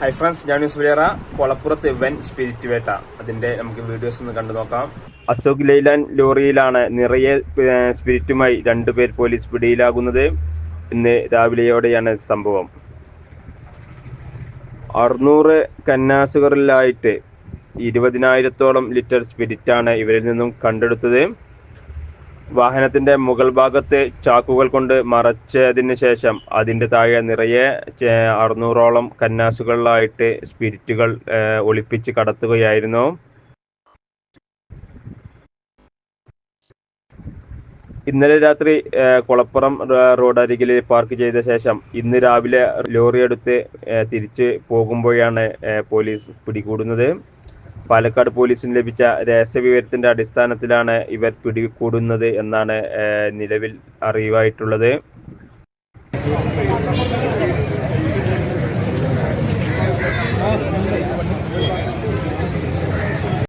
High friends ഞാൻ news വിളിയറ കൊളപ്പുറത്ത് വെൻ സ്പിരിറ്റ് വേട്ട അതിന്റെ നമുക്ക് വീഡിയോസ് ഒന്ന് കണ്ടു നോക്കാം. അശോക് ലൈലാൻ ലോറിയിലാണ് നിറയെ സ്പിരിറ്റുമായി രണ്ടുപേർ പോലീസ് പിടിയിലാകുന്നത്. ഇന്ന് രാവിലെയോടെയാണ് സംഭവം. അറുന്നൂറ് കന്നാസുകളിലായിട്ട് ഇരുപതിനായിരത്തോളം ലിറ്റർ സ്പിരിറ്റാണ് ഇവരിൽ നിന്നും കണ്ടെടുത്തത്. വാഹനത്തിന്റെ മുകൾ ഭാഗത്ത് ചാക്കുകൾ കൊണ്ട് മറച്ചതിന് ശേഷം അതിന്റെ താഴെ നിറയെ അറുന്നൂറോളം കന്നാസുകളിലായിട്ട് സ്പിരിറ്റുകൾ ഒളിപ്പിച്ച് കടത്തുകയായിരുന്നു. ഇന്നലെ രാത്രി കുളപ്പുറം റോഡ് അരികിൽ പാർക്ക് ചെയ്ത ശേഷം ഇന്ന് രാവിലെ ലോറിയെടുത്ത് തിരിച്ച് പോകുമ്പോഴാണ് പോലീസ് പിടികൂടുന്നത്. പാലക്കാട് പോലീസിന് ലഭിച്ച രഹസ്യവിവരത്തിന്റെ അടിസ്ഥാനത്തിലാണ് ഇവർ പിടികൂടുന്നത് എന്നാണ് നിലവിൽ അറിവായിട്ടുള്ളത്.